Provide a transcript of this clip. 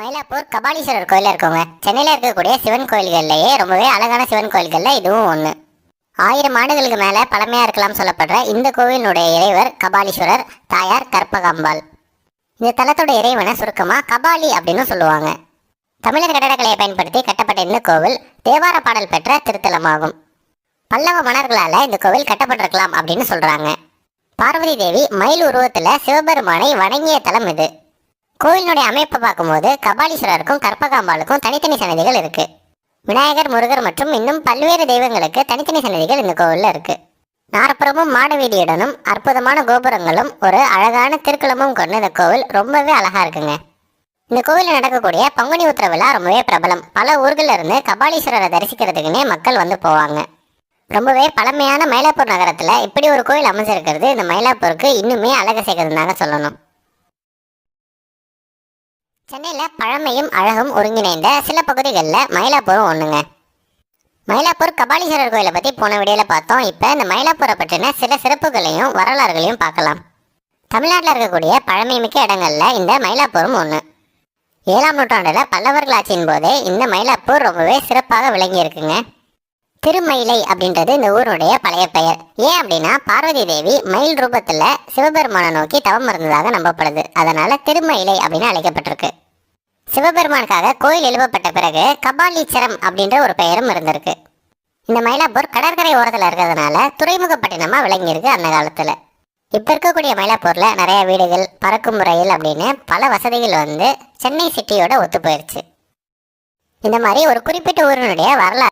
மயிலாப்பூர் கபாலீஸ்வரர் கோயில் இருக்குங்க சென்னையில் இருக்கக்கூடிய சிவன் கோயில்கள்லேயே ரொம்பவே அழகான சிவன் கோயில்களில் இதுவும் ஒன்று ஆயிரம் ஆண்டுகளுக்கு மேலே பழமையாக இருக்கலாம் சொல்லப்படுற இந்த கோவிலினுடைய இறைவர் கபாலீஸ்வரர் தாயார் கற்பகாம்பாள். இந்த தலத்தோட இறைவனை சுருக்கமாக கபாலி அப்படின்னு சொல்லுவாங்க. தமிழர் கட்டடக்கலையை பயன்படுத்தி கட்டப்பட்ட இந்த கோவில் தேவார பாடல் பெற்ற திருத்தலமாகும். பல்லவ மன்னர்களால் இந்த கோவில் கட்டப்பட்டிருக்கலாம் அப்படின்னு சொல்கிறாங்க பார்வதி தேவி மயில் உருவத்தில் சிவபெருமானை வணங்கிய தலம் இது. கோயிலினுடைய அமைப்பை பார்க்கும்போது கபாலீஸ்வரருக்கும் கற்பகாம்பாளுக்கும் தனித்தனி சன்னதிகள் இருக்கு. விநாயகர் முருகர் மற்றும் இன்னும் பல்வேறு தெய்வங்களுக்கு தனித்தனி சன்னதிகள் இந்த கோவிலில் இருக்கு. நாற்புறமும் மாட வீதியுடனும் அற்புதமான கோபுரங்களும் ஒரு அழகான திருக்குளமும் கொண்ட இந்த கோவில் ரொம்பவே அழகா இருக்குங்க. இந்த கோவிலில் நடக்கக்கூடிய பங்குனி உத்திர விழா ரொம்பவே பிரபலம். பல ஊர்களில் இருந்து கபாலீஸ்வரரை தரிசிக்கிறதுக்குன்னே மக்கள் வந்து போவாங்க. ரொம்பவே பழமையான மயிலாப்பூர் நகரத்தில் இப்படி ஒரு கோயில் அமைஞ்சிருக்கிறது. இந்த மயிலாப்பூருக்கு இன்னுமே அழகு சேர்க்கறதுனால சொல்லணும். சென்னையில் பழமையும் அழகும் ஒருங்கிணைந்த சில பகுதிகளில் மயிலாப்பூரும் ஒன்றுங்க மயிலாப்பூர் கபாலீஸ்வரர் கோயிலை பற்றி போன வீடியோவில் பார்த்தோம். இப்போ இந்த மயிலாப்பூரை பற்றின சில சிறப்புகளையும் வரலாறுகளையும் பார்க்கலாம். தமிழ்நாட்டில் இருக்கக்கூடிய பழமைமிக்க இடங்களில் இந்த மயிலாப்பூரும் ஒன்று ஏழாம் நூற்றாண்டில் பல்லவர்கள் ஆட்சியின் போதே இந்த மயிலாப்பூர் ரொம்பவே சிறப்பாக விளங்கி இருக்குங்க. திருமயிலை அப்படின்றது இந்த ஊருடைய பழைய பெயர். ஏன் அப்படின்னா பார்வதி தேவி மயில் ரூபத்தில் சிவபெருமானை நோக்கி தவம் இருந்ததாக நம்பப்படுது. அதனால திருமயிலை அப்படின்னு அழைக்கப்பட்டிருக்கு. சிவபெருமானுக்காக கோயில் எழுப்பப்பட்ட பிறகு கபாலீச்சரம் அப்படின்ற ஒரு பெயரும் இருந்திருக்கு. இந்த மயிலாப்பூர் கடற்கரை ஓரத்தில் இருக்கிறதுனால துறைமுகப்பட்டினமாக விளங்கியிருக்கு அந்த காலத்தில். இப்போ இருக்கக்கூடிய மயிலாப்பூரில் நிறைய வீடுகள் பறக்கும் முறையில் அப்படின்னு பல வசதிகள் வந்து சென்னை சிட்டியோட ஒத்து போயிருச்சு. இந்த மாதிரி ஒரு குறிப்பிட்ட ஊரினுடைய வரலாறு